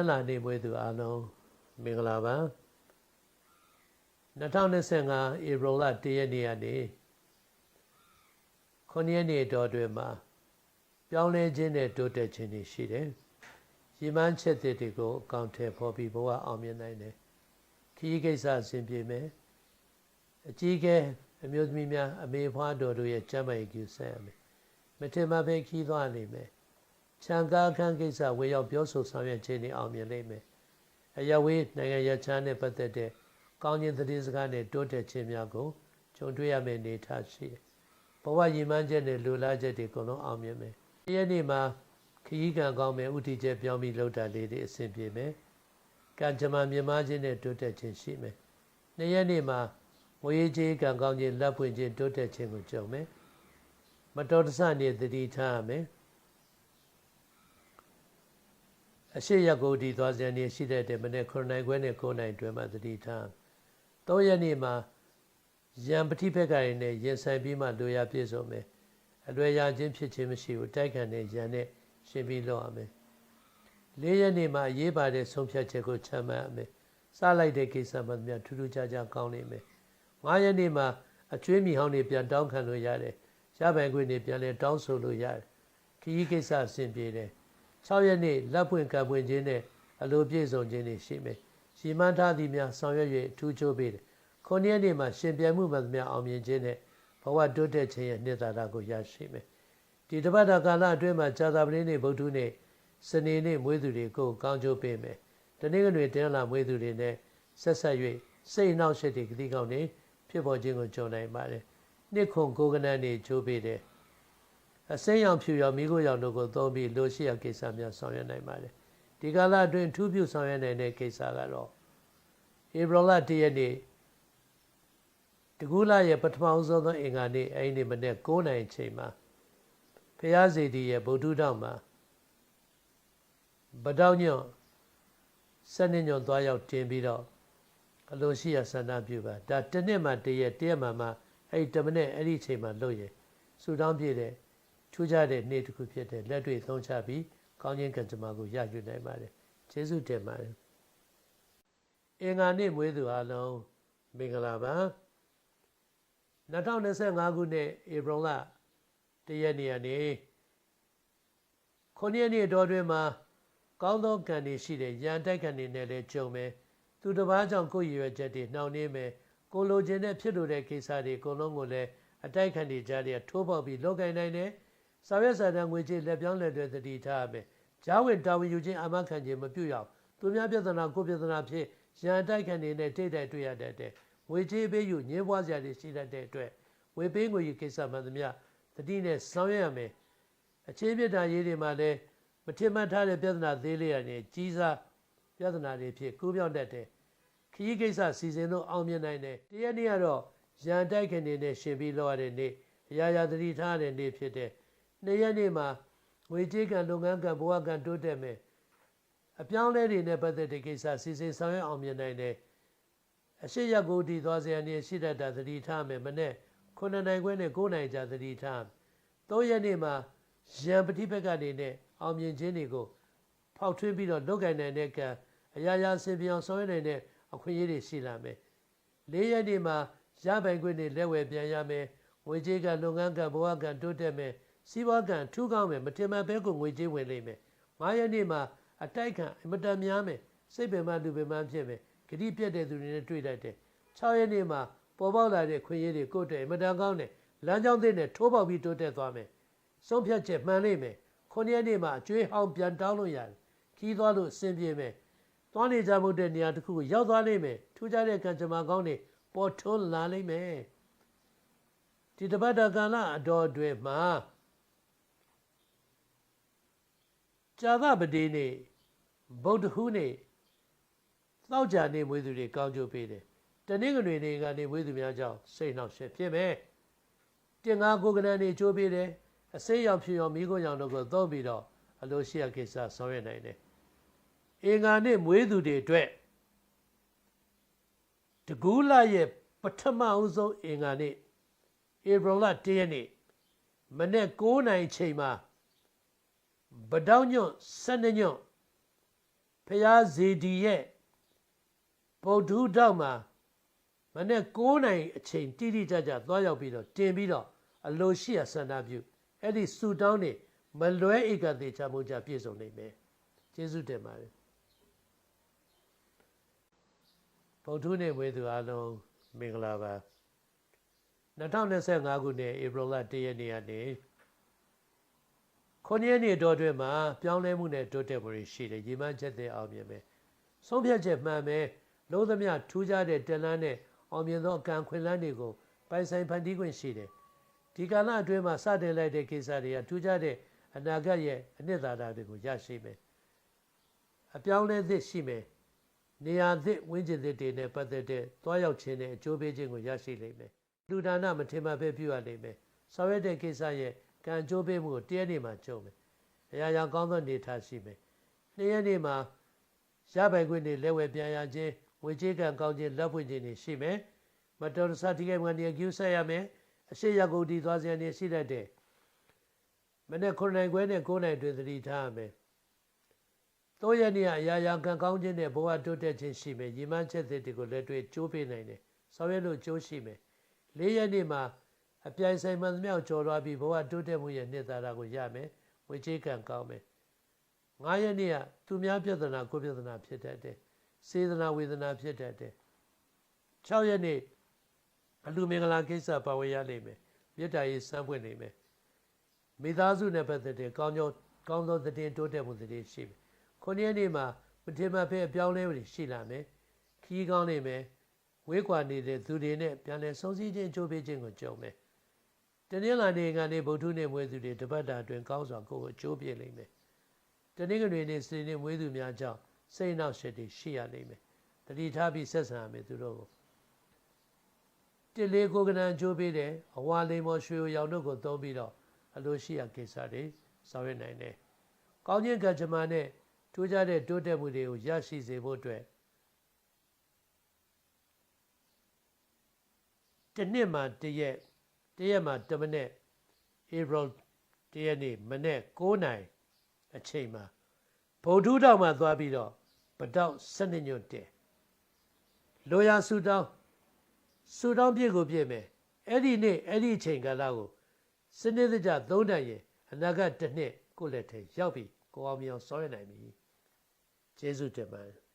င်းလာနေမွေးသူအားလုံးမင်္ဂလာပါ2025ဧပြီလ1ရက်နေ့ကနေ9ရက်နေ့တော်တွင်မှာပြောင်းလဲခြင်းနဲ့တိုးတက်ခြင်းတွေရှိတယ်။ရည်မှန်းချက်တွေကိုအကောင့်ထဲပေါ်ပြီးဘဝအောင်မြင်နိုင်တယ်။ခီးကိစ္စအဆင်ပြေမယ်။အကြီးကဲအမျိုးသမီးများအမေဖွားတော်တို့ရဲ့ကျမ်းမာရေးကူဆက်ရမယ်။မထင်မှပဲခီးသွားနိုင်မယ်။ ခြံကားအခန်းကိစ္စဝေရောက်ပြောဆိုဆောင်ရွက်ခြင်းတွေအောင်မြင်လိမ့်မယ်။အရဝေးနိုင်ငံရခြားနဲ့ပတ်သက်တဲ့ကောင်းခြင်းသတင်းစကားနဲ့တိုးတက်ခြင်းများကိုကြုံတွေ့ရမယ့်အနေအထားရှိတယ်။ဘဝရည်မှန်းချက်နဲ့လူလားချက်တွေအကုန်လုံးအောင်မြင်မယ်။ဒီရက်နေ့မှာခရီးကံကောင်းမယ်ဥတီချက်ပြောင်းပြီးလောက်တာလေးတွေအဆင်ပြေမယ်။ကံကြမ္မာမြင်မခြင်းနဲ့တိုးတက်ခြင်းရှိမယ်။နေ့ရက်နေ့မှာငွေကြေးကံကောင်းခြင်းလက်ပွင့်ခြင်းတိုးတက်ခြင်းကိုကြုံမယ်။မတော်တဆနေသတိထားရမယ်။ အရှိရကိုဒီသွားစရနေရှိတဲ့တဲ့မနေ့9နိုင်ခွဲနဲ့9နိုင်တွင်မှသတိထား။၃ရက်နေ့မှာရံပတိဘက်ကရင်နဲ့ရင်ဆိုင်ပြီးမှလိုရာပြည့်စုံမယ်အလွယ်ရခြင်းဖြစ်ခြင်းမရှိဘူးတိုက်ခံတဲ့ရံနဲ့ရှင်ပြီးလောက်ရမယ်လေးရက်နေ့မှာရေးပါတဲ့ဆုံးဖြတ်ချက်ကိုချမှတ်ရမယ်စလိုက်တဲ့ကိစ္စမှသမျှထူးထူးခြားခြားကောင်းနေမယ်ငါးရက်နေ့မှာအကျွေးမိဟောင်းတွေပြန်တောင်းခံလို့ရတယ်ရပိုင်ခွင့်တွေပြန်လဲတောင်းဆိုလို့ရတယ်ခရီးကိစ္စအဆင်ပြေတယ် 6ရက်နေ့လက်ပွင့်ကပ်ပွင့်ခြင်းနဲ့အလိုပြည့်စုံခြင်းတွေရှိမယ်ရှီမန်းထားသည်များဆောင်ရွက်၍ထူးချိုးပေးတယ်ခုနှစ်ရက်နေ့မှာရှင်ပြိုင်မှုမှသမျှအောင်မြင်ခြင်းနဲ့ဘဝတိုးတက်ခြင်းရဲ့နှစ်သာရကိုရရှိမယ်ဒီတပတ်တာကာလအတွင်းမှာဇာတာပတိနေ့ဗုဒ္ဓနေ့စနေနေ့မွေးသူတွေကိုကောင်းကျိုးပေးမယ်တနေ့ကနေ့တင်းလာမွေးသူတွေနဲ့ဆက်ဆက်၍စိတ်နှောက်ရှက်တွေကတိကောင်းနေဖြစ်ပေါ်ခြင်းကိုကြုံနိုင်ပါတယ်နှစ်ခုကိုကနန်းနေချိုးပေးတယ် အစိမ်းရောင်ဖြူရောင်မိခိုးရောင်တို့ကိုသုံးပြီးလိုရှိရာကိစ္စများဆောင်ရွက်နိုင်ပါတယ်ဒီကာလအတွင်းထူးပြုဆောင်ရွက်နိုင်တဲ့ကိစ္စကတော့ဧပြီလ၁ရက်နေ့တကူလာရဲ့ပထမဆုံးသောအင်္ဂါနေ့အဲ့ဒီမနေ့9နိုင်ချိန်မှာဖျားစီတီရဲ့ဗုဒ္ဓတောင်မှာဗတောင်းညွန့်စနေညွန့်သွားရောက်တင်ပြီးတော့အလိုရှိရဆန္ဒပြုပါဒါတစ်နှစ်မှတည့်ရက်တည့်ရက်မှမှအဲ့ဒီတမနဲ့အဲ့ဒီချိန်မှာလုပ်ရင်ဆူတောင်းပြည့်တဲ့ ထူးခြားတဲ့နေ့တစ်ခုဖြစ်တဲ့လက်တွေ့သုံးချပြီးကောင်းခြင်းကံကြမ္မာကိုရယူနိုင်ပါတယ်ကျေးဇူးတင်ပါတယ်အင်္ဂါနေ့မွေးသူအားလုံးမင်္ဂလာပါ2025ခုနှစ်ဧပြီလတရက်နေ့ကနေခုနှစ်ရက်နေ့တော်တွင်မှာကောင်းသောကံတွေရှိတဲ့ရန်တိုက်ခံတွေနဲ့လည်းကြုံမယ်သူတစ်ပါးကြောင့်ကိုယ်ရည်ရွယ်ချက်တွေနှောင့်နှေးမယ်ကိုလိုချင်တဲ့ဖြစ်လို့တဲ့ကိစ္စတွေအကုန်လုံးကိုလည်းအတိုက်ခံတွေကြားတွေထိုးပေါက်ပြီးလောက်ကင်နိုင်တယ် စာရွက်စာတမ်းငွေကြေးလက်ပြောင်းလက်တွေသတိထားရမယ်ဂျားဝင်တာဝန်ယူခြင်းအမခံခြင်းမပြုရအောင်သူများပြဿနာကိုပြဿနာဖြစ်ရန်တိုက်ခံတွေနဲ့တိတ်တိုက်တွေ့ရတဲ့ငွေကြေးပေးယူညှင်းပွားစရာတွေရှိတတ်တဲ့အတွက်ဝေပေးငွေကိစ္စမှန်သမျှတတိနဲ့ဆောင်ရွက်ရမယ်အခြေပြတာရေးတွေမှာလည်းမထင်မှတ်ထားတဲ့ပြဿနာသေးလေးရနေကြီးစားပြဿနာတွေဖြစ်ကူးပြောင်းတတ်တယ်ခရီးကိစ္စစီစဉ်လို့အောင်မြင်နိုင်တယ်တရက်နေ့ကတော့ရန်တိုက်ခင်နေနဲ့ရှင်ပြီးလောက်ရတဲ့နေ့အရာရာသတိထားတဲ့နေ့ဖြစ်တဲ့ နေ့ရက်နေ့မှာငွေကြေးကံလုပ်ငန်းကံဘဝကံတိုးတက်မယ်အပြောင်းလဲတွေနဲ့ပတ်သက်တဲ့ကိစ္စစီစဉ်ဆောင်ရွက်အောင်မြင်နိုင်တယ်အရှိရကိုတည်သွားစေရနေရှိတတ်တာသတိထားမယ်မနဲ့9နိုင်ခွဲနဲ့9နိုင်ကြာသတိထား3ရက်နေ့မှာရံပတိဘက်ကနေနဲ့အောင်မြင်ခြင်းတွေကိုဖောက်ထွင်းပြီးတော့လုတ်ကင်နိုင်တဲ့ကံအရာရာဆင်ပြောင်ဆောင်ရွက်နိုင်တဲ့အခွင့်အရေးတွေရှိလာမယ်၄ရက်နေ့မှာရပိုင်ခွင့်တွေလက်ဝယ်ပြန်ရမယ်ငွေကြေးကလုပ်ငန်းကဘဝကတိုးတက်မယ် စီးပွားကထူးကောင်းမယ်မတင်မဘဲကိုငွေကြေးဝင်လိမ့်မယ်၅ရက်နေ့မှာအတိုက်ခံအမတန်များမယ်စိတ်ပင်မလူပင်မဖြစ်မယ်ဂတိပြတ်တဲ့သူတွေနဲ့တွေ့တတ်တယ်6ရက်နေ့မှာပေါ်ပေါက်လာတဲ့ခွင့်ရည်တွေကိုတည်းအမတန်ကောင်းတယ်လမ်းကြောင်းသစ်နဲ့ထိုးပေါက်ပြီးတိုးတက်သွားမယ်ဆုံးဖြတ်ချက်မှန်လိမ့်မယ်ခုနှစ်ရက်နေ့မှာအကျွေးဟောင်းပြန်တောင်းလို့ရတယ်ခီးသွားလို့အဆင်ပြေမယ်သွားနေကြမှုတဲ့နေရာတစ်ခုကိုရောက်သွားလိမ့်မယ်ထူးခြားတဲ့ကံကြမ္မာကောင်းတွေပေါ်ထွန်းလာလိမ့်မယ်ဒီတပတ်တကာလအတော်အတွင်းမှာ ဇာသပတိနေ့ဗုဒ္ဓဟူးနေ့သောကြာနေ့မွေးသူတွေကောင်းကျိုးပေးတယ်တနင်္ဂနွေနေ့ကနေမွေးသူများကြောင့်စိတ်နှောက်ရှက်ဖြစ်မယ်တင်ငါကိုကနန်နေချိုးပေးတယ်အစိမ်းရောင်ဖြူရောင်မိခိုးရောင်တို့ကိုသုံးပြီးတော့အလိုရှိရကိစ္စဆောင်ရွက်နိုင်တယ်အင်္ဂါနေ့မွေးသူတွေအတွက်တကူးလာရဲ့ပထမအဦးဆုံးအင်္ဂါနေ့ဧပြီလ၁ရက်နေ့မနေ့9နိုင်ချိန်မှာ ဗတောင်းညွန့်12ညွန့်ဖဖျားဇေဒီရဲ့ဗုဒ္ဓတောက်မှာမနေ့9နိုင်အချိန်တိတိကျကျသွားရောက်ပြီးတော့တင်ပြီးတော့အလိုရှိရဆန္ဒပြုအဲ့ဒီဆူတောင်းနေမလွဲဧကသေးချမှုကြပြည့်စုံနိုင်မယ်ကျေးဇူးတင်ပါတယ်ဗုဒ္ဓနေ့ဝေသူအားလုံးမင်္ဂလာပါ2025ခုနှစ်ဧပြီလ1ရက်နေ့ကနေ ခုနှစ်ရက်နေ့တော်အတွင်းမှာပြောင်းလဲမှုနဲ့တိုးတက်မှုတွေရှိတယ်။ရည်မှန်းချက်တွေအောင်မြင်မယ်။ဆုံးဖြတ်ချက်မှန်မယ်။လုံးသမျှထူးခြားတဲ့တန်လန်းနဲ့အောင်မြင်သောအကံခွင့်လန်းတွေကိုပိုင်ဆိုင်ဖန်တီးခွင့်ရှိတယ်။ဒီကာလအတွင်းမှာစတင်လိုက်တဲ့ကိစ္စတွေကထူးခြားတဲ့အနာဂတ်ရဲ့အနှစ်သာရတွေကိုရရှိမယ်။အပြောင်းလဲသစ်ရှိမယ်။နေရာသစ်ဝင်းကျင်သစ်တွေနဲ့ပတ်သက်တဲ့သွားရောက်ခြင်းနဲ့အကျိုးပေးခြင်းကိုရရှိလိမ့်မယ်။လူဒါနမထင်မှတ်ပဲပြုရလိမ့်မယ်။ဆောင်ရွက်တဲ့ကိစ္စရဲ့ ကံကြိုးပေးမှုကိုတရက်နေ့မှာကြုံမယ်။အရာရာကောင်းသောနေထားရှိမယ်။နေ့ရက်နေ့မှာရပိုင်ခွင့်တွေလက်ဝဲပြန်ရခြင်းဝေချေကံကောင်းခြင်းလက်ဖွင့်ခြင်းတွေရှိမယ်။မတော်တဆတိကိမန်ဒီကျူးဆက်ရမယ်။အရှိရကုန်ဒီသွားစရာနေရှိတတ်တယ်။မနေ့9နိုင်ခွဲနဲ့9နိုင်တွင်သတိထားရမယ်။သောရနေ့အရာရာကံကောင်းခြင်းနဲ့ဘဝတိုးတက်ခြင်းရှိမယ်။ညီမချက်တွေကိုလက်တွေ့ကြိုးပေးနိုင်တယ်။ဆောင်ရွက်လို့ကြိုးရှိမယ်။၄ရက်နေ့မှာ အပြိုင်ဆိုင်မှန်သမျှကျော်လွှားပြီးဘဝတိုးတက်မှုရဲ့နှစ်သာရကိုရမယ်ဝေချေကံကောင်းမယ်ငါးရက်နေ့ကသူများပြဿနာကိုပြဿနာဖြစ်တတ်တယ်စေတနာဝေဒနာဖြစ်တတ်တယ်6ရက်နေ့အလူမင်္ဂလာကိစ္စပါဝင်ရလိမ့်မယ်မြတ်တာရေးစမ်းပွင့်နေမယ်မိသားစုနဲ့ပတ်သက်တဲ့ကောင်းကျိုးကောင်းသောသတင်းတိုးတက်မှုတွေရှိမယ်ခုနှစ်ရက်နေ့မှာမထေမဖဲအပြောင်းလဲတွေရှိလာမယ်ခီးကောင်းနေမယ်ဝေးကွာနေတဲ့သူတွေနဲ့ပြန်လည်ဆုံးစည်းခြင်းကြိုးပေးခြင်းကိုကြုံမယ် တနင်္လာနေ့ကနေဗုဒ္ဓနေ့မွေးသူတွေတပတ်တာအတွင်းကောင်းစွာကိုယ်ကိုအကျိုးပြလိမ့်မယ်။တနင်္ဂနွေနေ့စနေနေ့မွေးသူများကြောင့်စိတ်နှောက်ယှက်တွေရှိရလိမ့်မယ်။တတိထားပြီးဆက်ဆံရမယ်သူတို့ကို။တစ်လေးကိုကနံအကျိုးပေးတယ်အဝါလိမ်မော်ရွှေရောင်တို့ကိုသုံးပြီးတော့အလိုရှိရကိစ္စတွေဆောင်ရွက်နိုင်တယ်။ကောင်းခြင်းကံကြမ္မာနဲ့တိုးကြတဲ့တိုးတက်မှုတွေကိုရရှိစေဖို့အတွက်တစ်နှစ်မှတစ်ရက် တရက်မှာတမနဲ့ April တရက်နေ့မနေ့9နိုင်အချိန်မှာဗုဒ္ဓတောင်မှာသွားပြီးတော့ပတောက်7ညွတ်တယ်လိုရာဆူတောင်းဆူတောင်းပြည့်ကိုပြည့်မယ်အဲ့ဒီနေ့အဲ့ဒီအချိန်ကာလကိုစနစ်တကျသုံးနိုင်ရင်အနာဂတ်တစ်နှစ်ကိုယ့်လက်ထဲရောက်ပြီကိုအောင်မြောင်စောရနိုင်ပြီကျေးဇူးတင်ပါတယ်